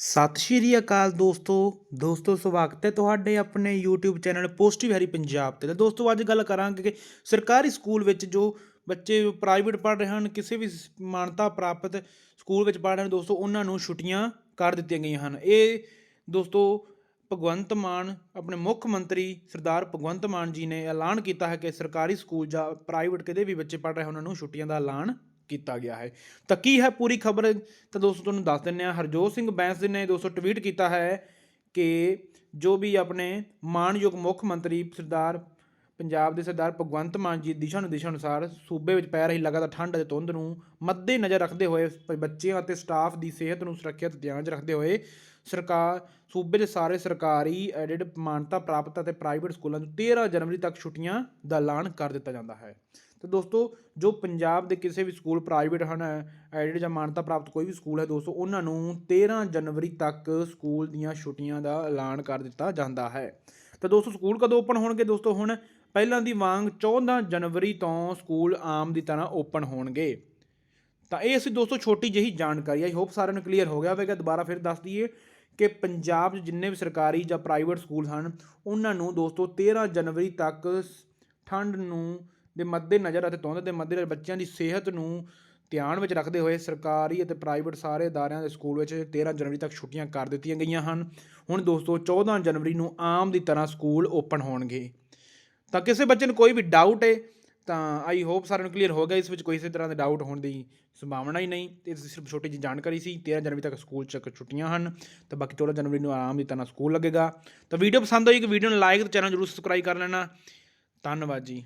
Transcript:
ਸਤਿ ਸ਼੍ਰੀ ਅਕਾਲ ਦੋਸਤੋ। ਦੋਸਤੋ, ਸਵਾਗਤ ਹੈ ਤੁਹਾਡੇ ਆਪਣੇ YouTube channel positive Harry Punjab ਤੇ। ਤਾਂ ਦੋਸਤੋ, ਅੱਜ ਗੱਲ ਕਰਾਂਗੇ ਕਿ ਸਰਕਾਰੀ ਸਕੂਲ ਵਿੱਚ ਜੋ ਬੱਚੇ ਪ੍ਰਾਈਵੇਟ ਪੜ੍ਹ ਰਹੇ ਹਨ, ਕਿਸੇ ਵੀ ਮਾਨਤਾ ਪ੍ਰਾਪਤ ਸਕੂਲ ਵਿੱਚ ਪੜ੍ਹ ਰਹੇ ਹਨ, ਦੋਸਤੋ, ਉਹਨਾਂ ਨੂੰ ਛੁੱਟੀਆਂ ਕਰ ਦਿੱਤੀਆਂ ਗਈਆਂ ਹਨ। ਇਹ ਦੋਸਤੋ, ਭਗਵੰਤ ਮਾਨ, ਆਪਣੇ ਮੁੱਖ ਮੰਤਰੀ ਸਰਦਾਰ ਭਗਵੰਤ ਮਾਨ ਜੀ ਨੇ ਐਲਾਨ ਕੀਤਾ ਹੈ ਕਿ ਸਰਕਾਰੀ ਸਕੂਲ ਜਾਂ ਪ੍ਰਾਈਵੇਟ ਕਿਤੇ ਵੀ ਬੱਚੇ ਪੜ੍ਹ ਰਹੇ ਉਹਨਾਂ ਨੂੰ ਛੁੱਟੀਆਂ ਦਾ ਐਲਾਨ ਕੀਤਾ ਗਿਆ ਹੈ। ਤਾਂ ਕੀ ਹੈ ਪੂਰੀ ਖਬਰ? ਤਾਂ ਦੋਸਤੋ, ਤੁਹਾਨੂੰ ਦੱਸ ਦਿੰਦੇ ਹਾਂ। ਹਰਜੋਤ ਸਿੰਘ ਬੈਂਸ ਨੇ ਦੋਸਤੋ ਟਵੀਟ ਕੀਤਾ ਹੈ ਕਿ ਜੋ ਵੀ ਆਪਣੇ ਮਾਨਯੋਗ ਮੁੱਖ ਮੰਤਰੀ ਸਰਦਾਰ, ਪੰਜਾਬ ਦੇ ਸਰਦਾਰ ਭਗਵੰਤ ਮਾਨ ਜੀ ਦਿਸ਼ਾ ਨਿਰਦੇਸ਼ਾਂ ਅਨੁਸਾਰ ਸੂਬੇ ਵਿੱਚ ਪੈ ਰਹੀ ਲਗਾਤਾਰ ਠੰਡ ਅਤੇ ਧੁੰਦ ਨੂੰ ਮੱਦੇ ਨਜ਼ਰ ਰੱਖਦੇ ਹੋਏ ਬੱਚਿਆਂ ਅਤੇ ਸਟਾਫ ਦੀ ਸਿਹਤ ਨੂੰ ਸੁਰੱਖਿਅਤ ਧਿਆਨ 'ਚ ਰੱਖਦੇ ਹੋਏ ਸਰਕਾਰ ਸੂਬੇ ਦੇ ਸਾਰੇ ਸਰਕਾਰੀ ਐਡਿਡ ਮਾਨਤਾ ਪ੍ਰਾਪਤ ਅਤੇ ਪ੍ਰਾਈਵੇਟ ਸਕੂਲਾਂ ਨੂੰ 13 ਜਨਵਰੀ ਤੱਕ ਛੁੱਟੀਆਂ ਦਾ ਐਲਾਨ ਕਰ ਦਿੱਤਾ ਜਾਂਦਾ ਹੈ। ਤੇ ਦੋਸਤੋ, ਜੋ ਪੰਜਾਬ ਦੇ ਕਿਸੇ ਵੀ ਸਕੂਲ ਪ੍ਰਾਈਵੇਟ ਹਨ ਐਡਿਡ ਜਾਂ ਮਾਨਤਾ ਪ੍ਰਾਪਤ ਕੋਈ ਵੀ ਸਕੂਲ ਹੈ ਦੋਸਤੋ, ਉਹਨਾਂ ਨੂੰ 13 ਜਨਵਰੀ ਤੱਕ ਸਕੂਲ ਦੀਆਂ ਛੁੱਟੀਆਂ ਦਾ ਐਲਾਨ ਕਰ ਦਿੱਤਾ ਜਾਂਦਾ ਹੈ। ਤਾਂ ਦੋਸਤੋ, ਸਕੂਲ ਕਦੋਂ ਓਪਨ ਹੋਣਗੇ ਦੋਸਤੋ ਹੁਣ? ਪਹਿਲਾਂ ਦੀ ਵਾਂਗ 14 ਜਨਵਰੀ ਤੋਂ ਸਕੂਲ ਆਮ ਦੀ ਤਰ੍ਹਾਂ ਓਪਨ ਹੋਣਗੇ। ਤਾਂ ਇਹ ਅਸੀਂ ਦੋਸਤੋ ਛੋਟੀ ਜਿਹੀ ਜਾਣਕਾਰੀ ਆਈ ਹੋਪ ਸਾਰਿਆਂ ਨੂੰ ਕਲੀਅਰ ਹੋ ਗਿਆ ਹੋਵੇਗਾ, ਦੁਬਾਰਾ ਫਿਰ ਦੱਸ ਦਈਏ ਕਿ ਪੰਜਾਬ 'ਚ ਜਿੰਨੇ ਵੀ ਸਰਕਾਰੀ ਜਾਂ ਪ੍ਰਾਈਵੇਟ ਸਕੂਲ ਹਨ, ਉਹਨਾਂ ਨੂੰ ਦੋਸਤੋ 13 ਜਨਵਰੀ ਤੱਕ ਸ- ਠੰਡ ਨੂੰ ਦੇ ਮੱਦੇਨਜ਼ਰ ਅਤੇ ਧੁੰਦ ਦੇ ਮੱਦੇਨਜ਼ਰ ਬੱਚਿਆਂ ਦੀ ਸਿਹਤ ਨੂੰ ਧਿਆਨ ਵਿੱਚ ਰੱਖਦੇ ਹੋਏ ਸਰਕਾਰੀ ਅਤੇ ਪ੍ਰਾਈਵੇਟ ਸਾਰੇ ਅਦਾਰਿਆਂ ਦੇ ਸਕੂਲ ਵਿੱਚ 13 ਜਨਵਰੀ ਤੱਕ ਛੁੱਟੀਆਂ ਕਰ ਦਿੱਤੀਆਂ ਗਈਆਂ ਹਨ। ਹੁਣ ਦੋਸਤੋ 14 ਜਨਵਰੀ ਨੂੰ ਆਮ ਦੀ ਤਰ੍ਹਾਂ ਸਕੂਲ ਓਪਨ ਹੋਣਗੇ। ਤਾਂ ਕਿਸੇ ਬੱਚੇ ਨੂੰ ਕੋਈ ਵੀ ਡਾਊਟ ਹੈ ਤਾਂ ਆਈ ਹੋਪ ਸਾਰਿਆਂ ਨੂੰ ਕਲੀਅਰ ਹੋ ਗਿਆ, ਇਸ ਵਿੱਚ ਕੋਈ ਇਸੇ ਤਰ੍ਹਾਂ ਦੇ ਡਾਊਟ ਹੋਣ ਦੀ ਸੰਭਾਵਨਾ ਹੀ ਨਹੀਂ। ਤੇ ਇਸ ਸਿਰਫ ਛੋਟੀ ਜਿਹੀ ਜਾਣਕਾਰੀ ਸੀ 13 ਜਨਵਰੀ ਤੱਕ ਸਕੂਲ ਚ ਛੁੱਟੀਆਂ ਹਨ, ਤਾਂ ਬਾਕੀ 14 ਜਨਵਰੀ ਨੂੰ ਆਰਾਮ ਦੀ ਤਰ੍ਹਾਂ ਸਕੂਲ ਲੱਗੇਗਾ। ਤਾਂ ਵੀਡੀਓ ਪਸੰਦ ਹੋਈ ਕਿ ਵੀਡੀਓ ਨੂੰ ਲਾਈਕ ਤੇ ਚੈਨਲ ਜਰੂਰ ਸਬਸਕ੍ਰਾਈਬ ਕਰ ਲੈਣਾ। ਧੰਨਵਾਦ ਜੀ।